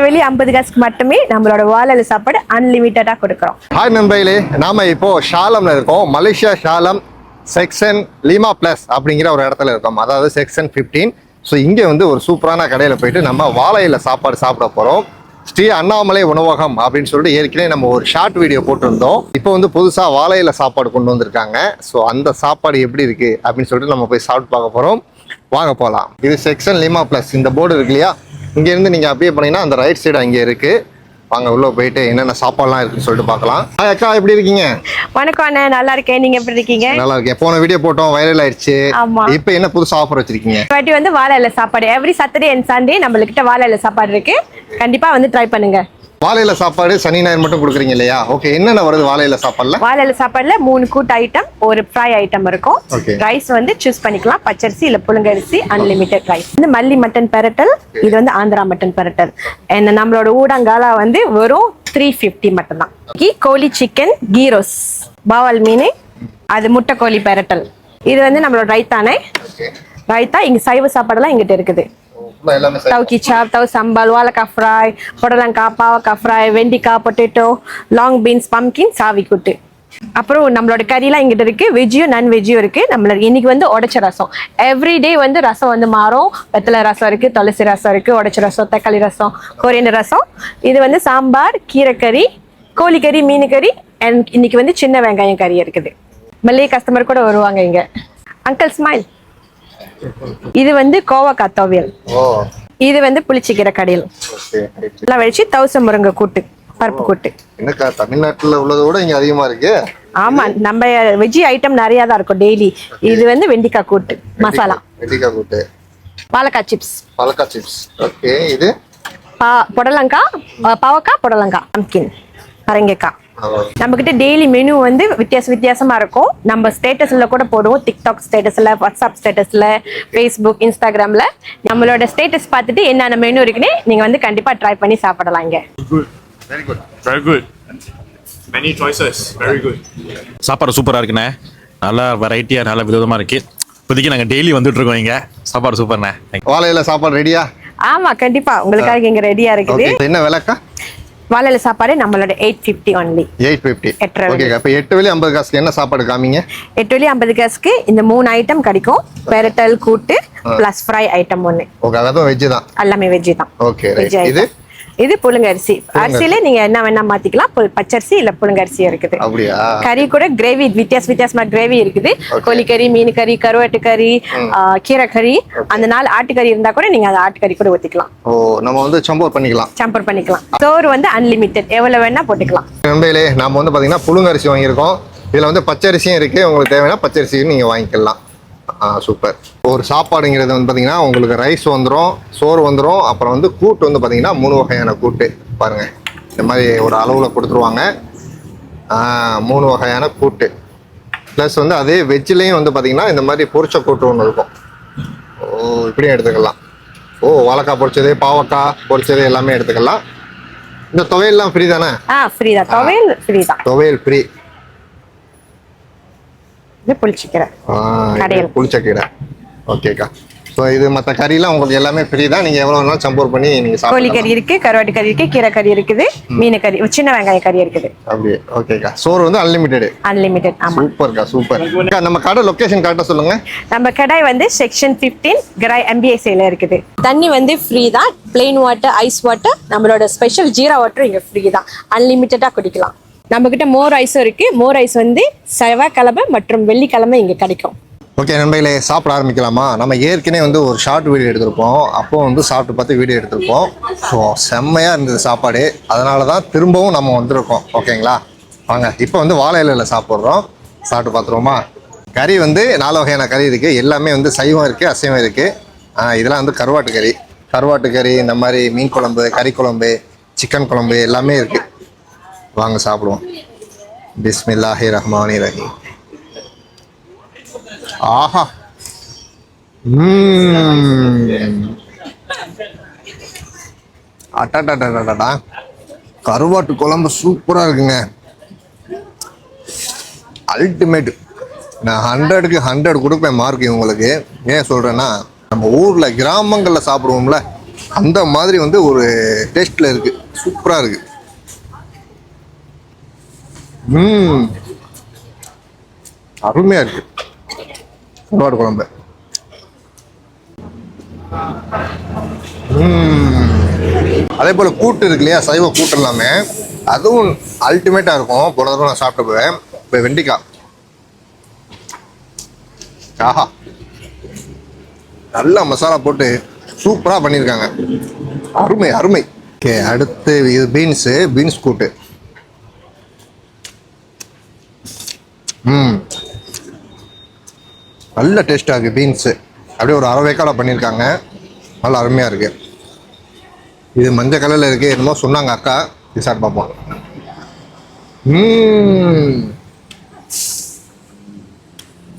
எட்டு வெளி ஐம்பது காசுக்கு மட்டுமே நம்மளோட வாழை சாப்பாடு அன்லிமிட்டடா கொடுக்குறோம். ஹாய் நண்பர்களே. நாம இப்போ ஷாலம்ல இருக்கோம். மலேசியா ஷாலம் செக்ஷன் லீமா பிளஸ் அப்படிங்கிற ஒரு இடத்துல இருக்கோம். அதாவது செக்ஷன் 15 ஸோ இங்கே வந்து ஒரு சூப்பரான கடையில் போயிட்டு நம்ம வாழையில சாப்பாடு சாப்பிட போகிறோம் ஸ்ரீ அண்ணாமலை உணவகம் அப்படின்னு சொல்லிட்டு ஏற்கனவே நம்ம ஒரு ஷார்ட் வீடியோ போட்டிருந்தோம். இப்போ வந்து புதுசாக வாழையில சாப்பாடு கொண்டு வந்திருக்காங்க. ஸோ அந்த சாப்பாடு எப்படி இருக்கு அப்படின்னு சொல்லிட்டு நம்ம போய் சாப்பிட்டு பார்க்க போகிறோம் வாங்க போகலாம் இது செக்ஷன் லிமா ப்ளஸ் இந்த போர்டு இருக்கு இல்லையா? இங்கேருந்து நீங்கள் அப்படியே போனீங்கன்னா அந்த ரைட் சைடு அங்கே இருக்கு. வாங்க உள்ளே போயிட்டு என்னென்ன சாப்பாடுலாம் இருக்குன்னு சொல்லிட்டு பார்க்கலாம். அக்கா எப்படி இருக்கீங்க? வணக்கம் அண்ணன் நல்லா இருக்கேன். நீங்க எப்படி இருக்கீங்க? நல்லா இருக்கேன். போன வீடியோ போட்டோம் வைரல் ஆயிடுச்சு. ஆமா. இப்போ என்ன புதுசா ஆஃபர் வச்சிருக்கீங்க? வாட்டி வந்து வாழை சாப்பாடு. எவ்ரி சாட்டர்டே அண்ட் சண்டே நம்மளுக்கிட்ட வாழை சாப்பாடு இருக்கு. கண்டிப்பா வந்து ட்ரை பண்ணுங்க. வாழையில சாப்பாடு சனி ஞாயிறு மட்டும் கொடுக்குறீங்க இல்லையா? ஓகே என்னென்ன வருது வாழையில சாப்பாடுல? வாழை இலை சாப்பாடுல மூணு கூட்டு ஐட்டம் ஒரு ஃப்ரை ஐட்டம் இருக்கும். ரைஸ் வந்து சூஸ் பண்ணிக்கலாம். பச்சரிசி இல்ல புழுங்கரிசி அன்லிமிட்டெட் ரைஸ் வந்து மல்லி மட்டன் பெரட்டல் இது வந்து ஆந்திரா மட்டன் பெரட்டல். And நம்மளோட ஊடங்காலா வந்து வெறும் த்ரீ ஃபிஃப்டி மட்டும் தான் கீ கோழி சிக்கன் கீ ரோஸ் பாவல் மீன் அது முட்டை கோழி பெரட்டல். இது வந்து நம்மளோட ரைத்தானே ரைத்தா இங்க சைவ சாப்பாடெல்லாம் இங்கிட்ட இருக்குது. தவ் கிச்சாப் தவ் சம்பால் வாழைக்காய் ஃப்ரை புடலங்காய் பாவக்காய் ஃப்ரை வெண்டிக்காய் பொட்டேட்டோ லாங் பீன்ஸ் பம்கின் சாவி குட்டு அப்புறம் நம்மளோட கறிலாம் இங்கிட்ட இருக்கு? வெஜ்ஜியும் நான் வெஜ்ஜியும் இருக்கு. நம்மளோட இன்னைக்கு வந்து உடைச்ச ரசம். எவ்ரி டே வந்து ரசம் வந்து மாறும். வெத்தலை ரசம் இருக்கு துளசி ரசம் இருக்கு உடச்ச ரசம் தக்காளி ரசம் கொரியண்டர் ரசம். இது வந்து சாம்பார் கீரைக்கறி கோழிக்கறி மீன் கறி அண்ட் இன்னைக்கு வந்து சின்ன வெங்காயம் கறி இருக்குது. மல்லிகை கஸ்டமர் கூட வருவாங்க இங்க. அங்கிள் ஸ்மைல் இது வந்து கோவக்காய் துவையல் இது வந்து புளிச்சிக்கிற கடையில். எல்லாம் வச்சு தவச முருங்கை கூட்டு பருப்பு கூட்டு. என்னக்கா தமிழ்நாட்டுல உள்ளதை விட இங்க அதிகமா இருக்கு? ஆமா நம்ம வெஜ்ஜி ஐட்டம் நிறைய தான் இருக்கும் டெய்லி இது வந்து வெண்டிக்காய் கூட்டு மசாலா. வெண்டிக்காய் கூட்டு. வாழைக்காய் சிப்ஸ் பலக்கா சிப்ஸ் ஓகே இது? பா புடலங்காய் பாவக்காய் புடலங்காய் பம்கின் பரங்கிக்காய் நம்ம கிட்ட டெய்லி மெனு வந்து வித்தியாச வித்தியாசமா இருக்கும். நம்ம ஸ்டேட்டஸ்ல கூட போடுவோம். டிக்டாக் ஸ்டேட்டஸ்ல வாட்ஸ்அப் ஸ்டேட்டஸ்ல ஃபேஸ்புக் இன்ஸ்டாகிராம்ல நம்மளோட ஸ்டேட்டஸ் பார்த்துட்டு என்னென்ன மெனு இருக்குன்னு நீங்க வந்து கண்டிப்பா ட்ரை பண்ணி சாப்பிடலாம் இங்க. Very good Very good. Many choices. Very good. சாப்பாடு சூப்பராக இருக்குண்ணே. நல்லா வெரைட்டியாக நல்ல விதமாக இருக்கு. இப்போதைக்கு நாங்கள் டெய்லி வந்துட்டு இருக்கோம் இங்கே. சாப்பாடு சூப்பர்ண்ணே. வாழையில சாப்பாடு ரெடியா ஆமா கண்டிப்பா. உங்களுக்காக இங்க ரெடியா இருக்குது. என்ன விலைக்கா? வாழை சாப்பாடு நம்மளோட eight fifty only eight fifty okay அப்போ எட்டு வெளி ஐம்பது காசுக்கு என்ன சாப்பாடு காமிங்க? எட்டு வழி ஐம்பது காசுக்கு இந்த மூணு ஐட்டம் கிடைக்கும். பெரட்டல் கூட்டு பிளஸ் ஃப்ரை ஐட்டம் ஒன்று ஓகே அதுவும் வெஜ்ஜு தான். எல்லாமே வெஜ்ஜி தான். ஓகே வெஜ் இது இது புழுங்க அரிசி அரிசியில நீங்க என்ன வேணா மாத்திக்கலாம். பச்சரிசி இல்ல புழுங்க அரிசி இருக்குது கறி கூட கிரேவி வித்தியாச வித்தியாசமா கிரேவி இருக்குது. கோழிக்கறி மீன் கறி கருவாட்டு கறி கீரை கறி அந்த நாள் ஆட்டுக்கறி இருந்தா கூட நீங்க அந்த ஆட்டுக்கறி கூட ஊத்திக்கலாம். ஓ நம்ம வந்து சம்போர் பண்ணிக்கலாம். சம்பர் பண்ணிக்கலாம். சோறு வந்து அன்லிமிட்டெட் எவ்வளவு வேணா போட்டுக்கலாம். நண்பர்களே நாம வந்து பார்த்தீங்கன்னா புழுங்கரிசி வாங்கியிருக்கோம். இதில் வந்து பச்சரிசியும் இருக்குது உங்களுக்கு தேவைன்னா பச்சரிசியும் நீங்கள் வாங்கிக்கலாம். ஆ சூப்பர். ஒரு சாப்பாடுங்கிறது வந்து பார்த்தீங்கன்னா உங்களுக்கு ரைஸ் வந்துடும் சோறு வந்துடும் அப்புறம் வந்து கூட்டு வந்து பார்த்தீங்கன்னா மூணு வகையான கூட்டு. பாருங்கள் இந்த மாதிரி ஒரு அளவில் கொடுத்துருவாங்க. மூணு வகையான கூட்டு. ப்ளஸ் வந்து அதே வெஜ்ஜிலையும் வந்து பார்த்தீங்கன்னா இந்த மாதிரி பொரிச்ச கூட்டு ஒன்று இருக்கும். ஓ இப்படியும் எடுத்துக்கலாம். ஓ வாழைக்காய் பொரிச்சது பாவக்காய் பொரிச்சது எல்லாமே எடுத்துக்கலாம். இந்த துவையெல்லாம் ஃப்ரீ தானே? ஆ ஃப்ரீ தான். துவையல் ஃப்ரீ தான். துவையல் ஃப்ரீ இது புளிச்சிக்கிறேன் கடையல். புளிச்சக்கீரை. ஓகேக்கா ஸோ இது மற்ற கறிலாம் உங்களுக்கு எல்லாமே ஃப்ரீ தான். நீங்கள் எவ்வளோ வேணாலும் சம்பூர் பண்ணி நீங்கள் கோழி கறி இருக்கு கருவாட்டு கறி இருக்கு கீரை கறி இருக்குது மீன் கறி சின்ன வெங்காய கறி இருக்குது. அப்படியே. ஓகேக்கா சோறு வந்து அன்லிமிட்டெடு அன்லிமிட்டெட் ஆமா. சூப்பர்க்கா சூப்பர் நம்ம கடை லொக்கேஷன் கரெக்டாக சொல்லுங்க. நம்ம கடாய் வந்து செக்ஷன் 15 கிராய் எம்பிஎஸ்சியில் இருக்குது. தண்ணி வந்து ஃப்ரீ தான். பிளெயின் வாட்டர் ஐஸ் வாட்டர் நம்மளோட ஸ்பெஷல் ஜீரா வாட்டர் இங்கே ஃப்ரீ தான். அன்லிமிட்டடாக குடிக்கலாம். நம்மக்கிட்ட மோர் ஐஸும் இருக்கு. மோர் ஐஸ் வந்து செவ்வாய்க்கிழமை மற்றும் வெள்ளிக்கிழமை இங்கே கிடைக்கும். ஓகே நண்பர்களே சாப்பிட ஆரம்பிக்கலாமா? நம்ம ஏற்கனவே வந்து ஒரு ஷார்ட் வீடியோ எடுத்திருப்போம். அப்போ வந்து சாப்பிட்டு பார்த்து வீடியோ எடுத்திருப்போம். ஸோ செம்மையாக இருந்தது சாப்பாடு. அதனால தான் திரும்பவும் நம்ம வந்திருக்கோம். ஓகேங்களா வாங்க இப்போ வந்து வாழை இலையில் சாப்பிட்றோம். சாப்பிட்டு பார்த்துருவோமா? கறி வந்து நாலு வகையான கறி இருக்குது எல்லாமே வந்து சைவம் இருக்குது அசைவம் இருக்குது இதெல்லாம் வந்து கருவாட்டு கறி. கருவாட்டு கறி இந்த மாதிரி மீன் குழம்பு கறி குழம்பு சிக்கன் குழம்பு எல்லாமே இருக்குது வாங்க சாப்பிடுவோம். பிஸ்மில்லாஹி ரஹ்மானி ரஹி ஆஹா. ம்ம். அடடடடடடா. கருவாட்டு குழம்பு சூப்பராக இருக்குங்க. அல்டிமேட் நான் ஹண்ட்ரடுக்கு ஹண்ட்ரட் கொடுப்பேன் மார்க் இவங்களுக்கு. ஏன் சொல்கிறேன்னா நம்ம ஊரில் கிராமங்களில் சாப்பிடுவோம்ல அந்த மாதிரி வந்து ஒரு டேஸ்ட்டில் இருக்குது சூப்பராக இருக்குது ம். அருமையா இருக்கு. கருவாடு குழம்பு. அதே போல கூட்டு இருக்கு இல்லையா? சைவ கூட்டு எல்லாமே. அதுவும் அல்டிமேட்டா இருக்கும். போன தடவை நான் சாப்பிட்டு போவேன் இப்போ வெண்டிக்காய் ஆஹா. நல்லா மசாலா போட்டு சூப்பரா பண்ணியிருக்காங்க. அருமை அருமை. ஓகே அடுத்து இது பீன்ஸு பீன்ஸ் கூட்டு. ம். நல்ல டேஸ்ட்டாக இருக்குது பீன்ஸு அப்படியே ஒரு அரை வேக்காடாக பண்ணியிருக்காங்க. நல்லா அருமையாக இருக்குது இது மஞ்சள் கலரில் இருக்குது என்னமோ சொன்னாங்க அக்கா. இது சாப்பிட்டு பார்ப்போம். ம்.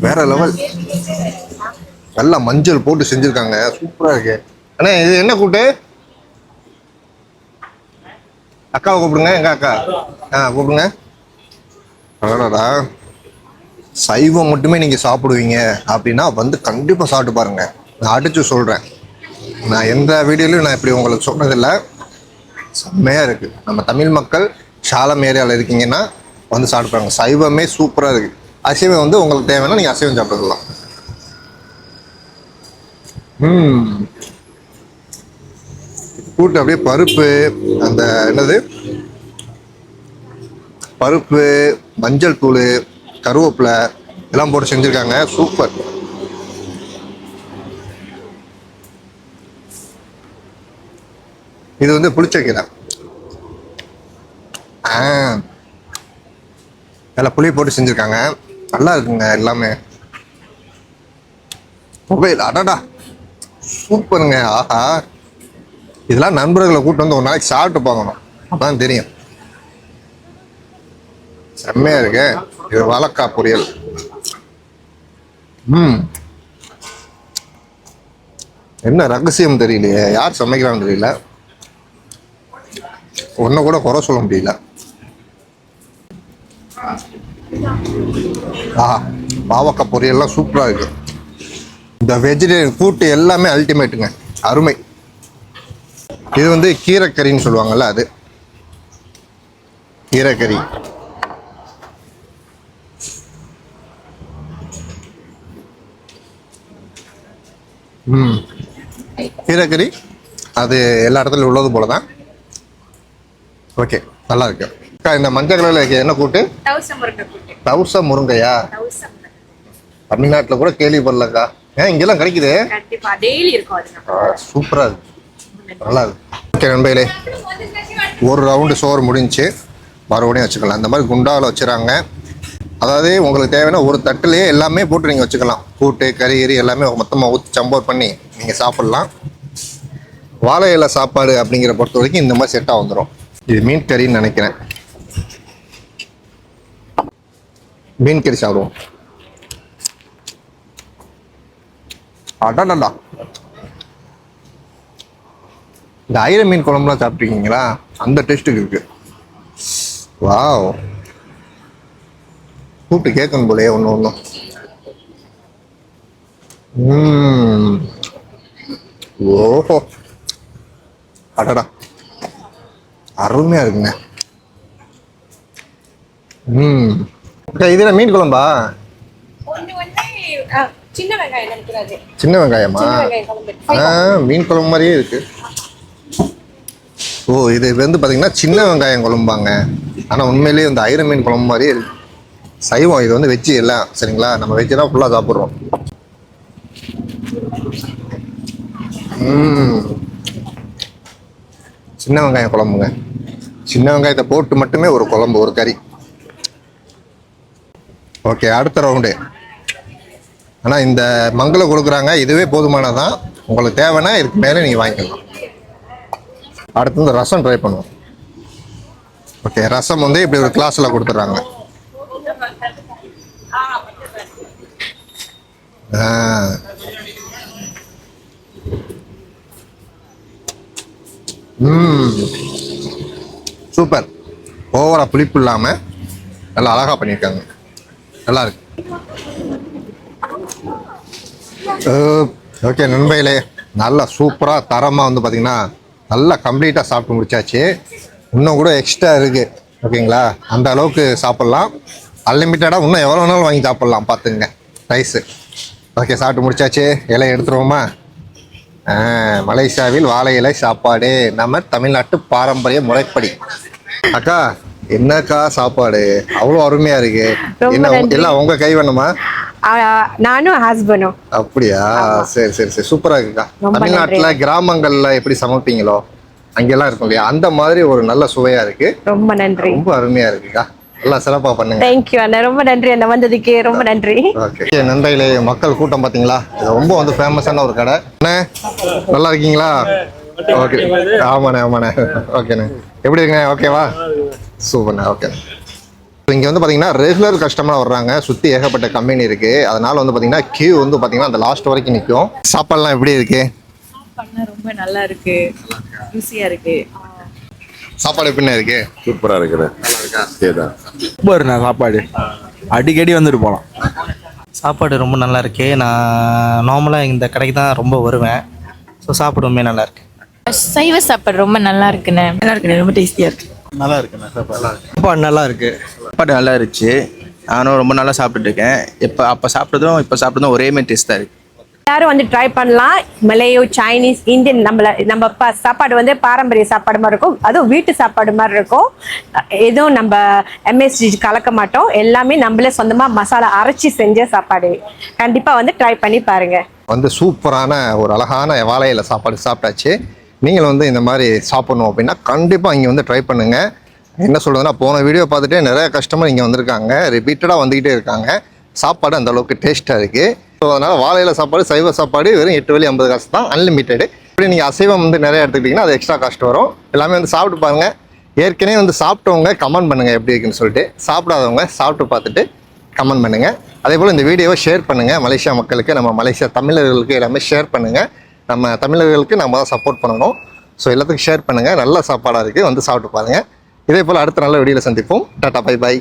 வேற லெவல் நல்லா மஞ்சள் போட்டு செஞ்சுருக்காங்க. சூப்பராக இருக்கு. அண்ணா இது என்ன கூட்டு? அக்காவை கூப்பிடுங்க. எங்க அக்கா? ஆ கூப்பிடுங்க. அடடா. சைவம் மட்டுமே நீங்கள் சாப்பிடுவீங்க அப்படின்னா வந்து கண்டிப்பாக சாப்பிட்டு பாருங்கள் நான் அடித்து சொல்கிறேன் நான் எந்த வீடியோலையும் நான் இப்படி உங்களுக்கு சொன்னதில்லை. செம்மையாக இருக்குது நம்ம தமிழ் மக்கள் சாலம் ஏரியாவில் இருக்கீங்கன்னா வந்து சாப்பிடுறாங்க சைவமே சூப்பராக இருக்குது அசைவம் வந்து உங்களுக்கு தேவைன்னா நீங்கள் அசைவம் சாப்பிட்டுக்கலாம். ம். கூட்டு அப்படியே பருப்பு அந்த என்னது? பருப்பு மஞ்சள் தூள் கருவேப்பிலை எல்லாம் போட்டு செஞ்சுருக்காங்க. சூப்பர். இது வந்து புளிச்ச கீரை நல்லா புளி போட்டு செஞ்சுருக்காங்க. நல்லா இருக்குங்க எல்லாமே. மொபைல் அடடா. சூப்பருங்க ஆஹா. இதெல்லாம் நண்பர்களை கூப்பிட்டு வந்து ஒரு நாளைக்கு சாப்பிட்டு பார்க்கணும். அப்பதான் தெரியும். செம்மையா இருக்கு. இது வாழைக்காய் பொரியல். ம். என்ன ரகசியம் தெரியலையே. யார் சமைக்கிறான்னு தெரியல. ஒன்றை கூட குறை சொல்ல முடியல. ஆஹா பாவக்காய் பொரியல்லாம் சூப்பராக இருக்கு. இந்த வெஜிடேரியன் கூட்டு எல்லாமே அல்டிமேட்டுங்க அருமை. இது வந்து கீரைக்கறின்னு சொல்லுவாங்கல்ல அது. கீரைக்கறி. கீரைக்கறி அது எல்லா இடத்துலையும் உள்ளது போல தான் ஓகே நல்லா இருக்கு. அக்கா இந்த மஞ்சள் கலரில் இருக்க என்ன கூட்டு? தவுச முருங்கையா? தமிழ்நாட்டில் கூட கேள்விப்படலக்கா. ஏன் இங்கெல்லாம் கிடைக்குது? கண்டிப்பா டெய்லி இருக்கும் அது சூப்பராக இருக்கு. நல்லா இருக்கு. ஓகே நண்பர்களே ஒரு ரவுண்டு சோறு முடிஞ்சுச்சு மறுபடியும் வச்சுக்கலாம். இந்த மாதிரி குண்டாவில் வச்சுறாங்க. அதாவது உங்களுக்கு தேவையான ஒரு தட்டுலேயே எல்லாமே போட்டு நீங்கள் வச்சுக்கலாம். கூட்டு கறி கறி எல்லாமே மொத்தமாக ஊற்றி சம்போர் பண்ணி நீங்கள் சாப்பிட்லாம். வாழை இலை சாப்பாடு அப்படிங்கிற பொறுத்த வரைக்கும் இந்த மாதிரி செட்டாக வந்துடும் இது மீன் கறின்னு நினைக்கிறேன். மீன் கறி சாப்பிடுவோம். அடடா இந்த ஐர மீன் குழம்புலாம் சாப்பிட்ருக்கீங்களா அந்த டேஸ்ட்டுக்கு இருக்கு. வாவ் கூப்பிட்டு கேட்கணும் போலயே ஒன்று ஒன்றும் ஓஹோ. அடடா. அருமையா இருக்குங்க. ம். இது என்ன மீன் குழம்பா? சின்ன வெங்காயம் ஆ மீன் குழம்பு மாதிரியே இருக்கு. ஓ இது வந்து பாத்தீங்கன்னா சின்ன வெங்காயம் குழம்பாங்க. ஆனா உண்மையிலேயே இந்த ஐர மீன் குழம்பு மாதிரியே இருக்கு. சைவம் இது வந்து வெஜ்ஜு எல்லாம் சரிங்களா? நம்ம வெஜ்ஜு தான் ஃபுல்லாக சாப்பிட்றோம். ம். சின்ன வெங்காயம் குழம்புங்க. சின்ன வெங்காயத்தை போட்டு மட்டுமே ஒரு குழம்பு ஒரு கறி. ஓகே அடுத்த ரவுண்டு ஆனால் இந்த மங்களை கொடுக்குறாங்க இதுவே போதுமானதான். உங்களுக்கு தேவைன்னா இதுக்கு மேலே நீங்கள் வாங்கிக்கலாம். அடுத்து இந்த ரசம் ட்ரை பண்ணுவோம். ஓகே ரசம் வந்து இப்படி ஒரு கிளாஸில் கொடுத்துட்றாங்க ஆ. ம் சூப்பர். ஓவரா புளிப்பு இல்லாமல் நல்லா அழகாக பண்ணியிருக்காங்க. நல்லா இருக்கு. ஓகே நண்பையிலே நல்லா சூப்பராக தரமாக வந்து பார்த்தீங்கன்னா நல்லா கம்ப்ளீட்டாக சாப்பிட்டு முடிச்சாச்சு. இன்னும் கூட எக்ஸ்ட்ரா இருக்குது ஓகேங்களா? அந்த அளவுக்கு சாப்பிட்லாம். அன்லிமிட்டடாக இன்னும் எவ்வளோ வேணாலும் வாங்கி சாப்பிட்லாம். பார்த்துங்க ரைஸு ஓகே சாப்பிட்டு முடிச்சாச்சு. இலையை எடுத்துருவோமா? மலேசியாவில் வாழை இலை சாப்பாடு. நம்ம தமிழ்நாட்டு பாரம்பரிய முறைப்படி. அக்கா என்னக்கா சாப்பாடு? அவ்வளோ அருமையா இருக்கு. என்ன. எல்லாம் உங்க கை வேணுமா? நானும் ஹஸ்பண்டும் அப்படியா? சரி சரி சரி. சூப்பரா இருக்குக்கா. தமிழ்நாட்டுல கிராமங்கள்ல எப்படி சமைப்பீங்களோ அங்கெல்லாம் இருக்கும் இல்லையா? அந்த மாதிரி ஒரு நல்ல சுவையா இருக்கு. ரொம்ப நன்றி. ரொம்ப அருமையா இருக்குக்கா. நல்லா சிறப்பா பண்ணுங்க. தேங்க்யூ அண்ணா. ரொம்ப நன்றி அண்ணா. வந்ததுக்கு ரொம்ப நன்றி. ஓகே நண்டையிலே மக்கள் கூட்டம் பாத்தீங்களா? இது ரொம்ப வந்து ஃபேமஸான ஒரு கடை. அண்ணே நல்லா இருக்கீங்களா? ஓகே ஆமாண்ணே ஆமாண்ணே. ஓகேண்ணே எப்படி இருக்குண்ணே? ஓகேவா சூப்பர்ண்ணே ஓகே இங்கே வந்து பார்த்தீங்கன்னா ரெகுலர் கஸ்டமராக வர்றாங்க. சுற்றி ஏகப்பட்ட கம்பெனி இருக்குது அதனால வந்து பார்த்தீங்கன்னா கியூ வந்து பார்த்தீங்கன்னா அந்த லாஸ்ட் வரைக்கும் நிற்கும் சாப்பாடுலாம் எப்படி இருக்கு? பண்ண ரொம்ப நல்லா இருக்கு. ருசியா இருக்கு. சாப்பாடு எப்படிண்ணே இருக்கு சூப்பராக இருக்கிறேன் இதேதான் சூப்பர்ண்ணா சாப்பாடு. அடிக்கடி வந்துட்டு போகலாம் சாப்பாடு ரொம்ப நல்லா இருக்கு நான் நார்மலாக இந்த கடைக்கு தான் ரொம்ப வருவேன். ஸோ சாப்பாடு உண்மையாக நல்லா இருக்கு சைவ சாப்பாடு ரொம்ப நல்லா இருக்குண்ணே நல்லா இருக்குண்ணே ரொம்ப டேஸ்டியா இருக்கு. நல்லா இருக்குண்ணா சாப்பாடு. சாப்பாடு நல்லா இருக்கு சாப்பாடு நல்லா இருந்துச்சு நானும் ரொம்ப நல்லா சாப்பிட்டுட்டு இருக்கேன். இப்போ அப்போ சாப்பிட்டதும் இப்போ சாப்பிட்டதும் ஒரே மாதிரி டேஸ்ட் தான் இருக்கு. எல்லாரும் வந்து ட்ரை பண்ணலாம். மலையோ சைனீஸ் இந்தியன் நம்மள நம்ம சாப்பாடு வந்து பாரம்பரிய சாப்பாடு மாதிரி இருக்கும். அதுவும் வீட்டு சாப்பாடு மாதிரி இருக்கும். எதுவும் நம்ம எம்எஸ்டி கலக்க மாட்டோம். எல்லாமே நம்மளே சொந்தமாக மசாலா அரைச்சி செஞ்ச சாப்பாடு. கண்டிப்பாக வந்து ட்ரை பண்ணி பாருங்கள் வந்து சூப்பரான ஒரு அழகான வாழையில சாப்பாடு சாப்பிட்டாச்சு. நீங்களும் வந்து இந்த மாதிரி சாப்பிட்ணும் அப்படின்னா கண்டிப்பாக இங்கே வந்து ட்ரை பண்ணுங்கள் என்ன சொல்கிறதுனா போன வீடியோ பார்த்துட்டே நிறைய கஸ்டமர் இங்கே வந்திருக்காங்க. ரிப்பீட்டடாக வந்துக்கிட்டே இருக்காங்க. சாப்பாடு அந்தளவுக்கு டேஸ்ட்டாக இருக்குது ஸோ அதனால் வாழையில சாப்பாடு சைவ சாப்பாடு வெறும் எட்டு வழி ஐம்பது காசு தான் அன்லிமிட்டெடு இப்படி நீங்கள் அசைவம் வந்து நிறைய எடுத்துக்கிட்டிங்கன்னா அது எக்ஸ்ட்ரா காஸ்ட் வரும். எல்லாமே வந்து சாப்பிட்டு பாருங்கள் ஏற்கனவே வந்து சாப்பிட்டவங்க கமெண்ட் பண்ணுங்கள் எப்படி இருக்குன்னு சொல்லிட்டு. சாப்பிடாதவங்க சாப்பிட்டு பார்த்துட்டு கமெண்ட் பண்ணுங்கள் அதே போல் இந்த வீடியோவை ஷேர் பண்ணுங்கள் மலேசியா மக்களுக்கு நம்ம மலேசியா தமிழர்களுக்கு எல்லாமே ஷேர் பண்ணுங்கள் நம்ம தமிழர்களுக்கு நம்ம தான் சப்போர்ட் பண்ணணும். ஸோ எல்லாத்துக்கும் ஷேர் பண்ணுங்கள் நல்ல சாப்பாடாக இருக்குது வந்து சாப்பிட்டு பாருங்கள் இதே போல் அடுத்த நல்ல வீடியோவில் சந்திப்போம். Tata bye by